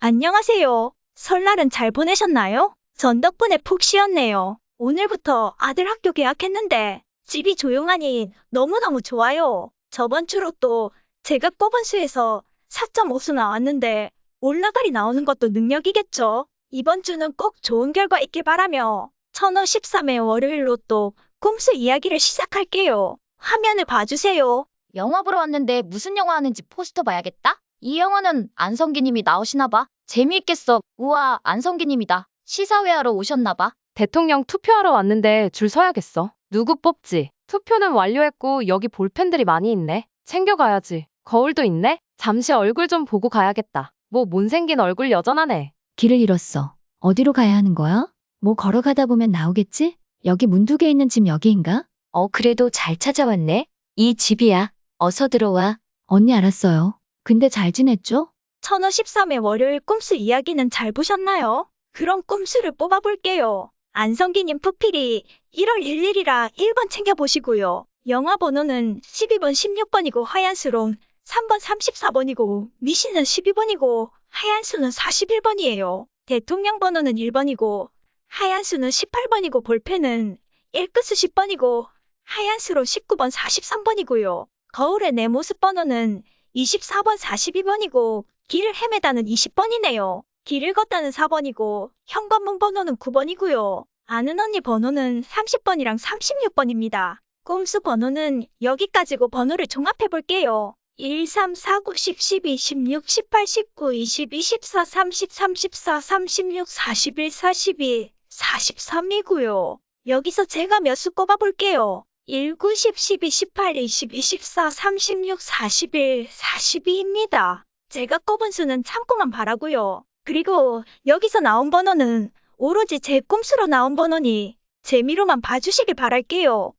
안녕하세요. 설날은 잘 보내셨나요? 전 덕분에 푹 쉬었네요. 오늘부터 아들 학교 개학했는데 집이 조용하니 너무너무 좋아요. 저번 주로 또 제가 꼽은 수에서 4.5수 나왔는데 올라가리 나오는 것도 능력이겠죠. 이번 주는 꼭 좋은 결과 있길 바라며 천호 13회 월요일로 또 꿈수 이야기를 시작할게요. 화면을 봐주세요. 영화 보러 왔는데 무슨 영화 하는지 포스터 봐야겠다. 이 영화는 안성기님이 나오시나 봐. 재미있겠어. 우와, 안성기님이다. 시사회 하러 오셨나 봐. 대통령 투표하러 왔는데 줄 서야겠어. 누구 뽑지? 투표는 완료했고 여기 볼펜들이 많이 있네. 챙겨가야지. 거울도 있네. 잠시 얼굴 좀 보고 가야겠다. 뭐 못생긴 얼굴 여전하네. 길을 잃었어. 어디로 가야 하는 거야? 뭐 걸어가다 보면 나오겠지? 여기 문두개 있는 집 여기인가? 어, 그래도 잘 찾아왔네. 이 집이야. 어서 들어와. 언니 알았어요. 근데 잘 지냈죠? 천호 13회 월요일 꿈수 이야기는 잘 보셨나요? 그럼 꿈수를 뽑아볼게요. 안성기님 푸필이 1월 1일이라 1번 챙겨보시고요. 영화 번호는 12번 16번이고 하얀수롱 3번 34번이고 미신은 12번이고 하얀수는 41번이에요. 대통령 번호는 1번이고 하얀수는 18번이고 볼펜은 1끝수 10번이고 하얀수로 19번 43번이고요. 거울의 내 모습 번호는 24번 42번이고 길을 헤매다는 20번이네요. 길을 걷다는 4번이고 현관문 번호는 9번이고요. 아는 언니 번호는 30번이랑 36번입니다. 꼼수 번호는 여기까지고 번호를 종합해 볼게요. 1, 3, 4, 9, 10, 12, 16, 18, 19, 20, 24, 30, 34, 36, 41, 42, 43이고요. 여기서 제가 몇 수 꼽아 볼게요. 1, 9, 10, 12, 18, 20, 24, 36, 41, 42입니다. 제가 꼽은 수는 참고만 바라고요. 그리고 여기서 나온 번호는 오로지 제 꼼수로 나온 번호니 재미로만 봐주시길 바랄게요.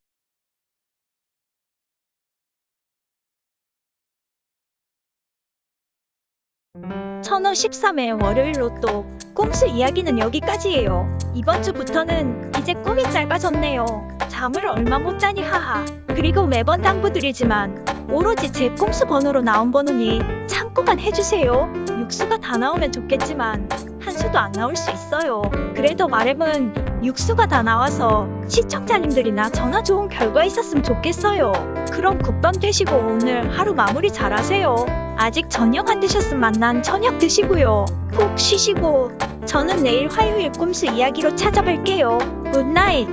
천호 13회 월요일 로 또 꼼수 이야기는 여기까지예요. 이번 주부터는 이제 꿈이 짧아졌네요. 잠을 얼마 못 자니 하하. 그리고 매번 당부드리지만 오로지 제 꼼수 번호로 나온 번호니 참고만 해주세요. 육수가 다 나오면 좋겠지만 한 수도 안 나올 수 있어요. 그래도 바람은 육수가 다 나와서 시청자님들이나 전화 좋은 결과 있었으면 좋겠어요. 그럼 국밥 되시고 오늘 하루 마무리 잘하세요. 아직 저녁 안 드셨으면 만난 저녁 드시고요. 푹 쉬시고 저는 내일 화요일 꿈수 이야기로 찾아뵐게요. 굿나잇.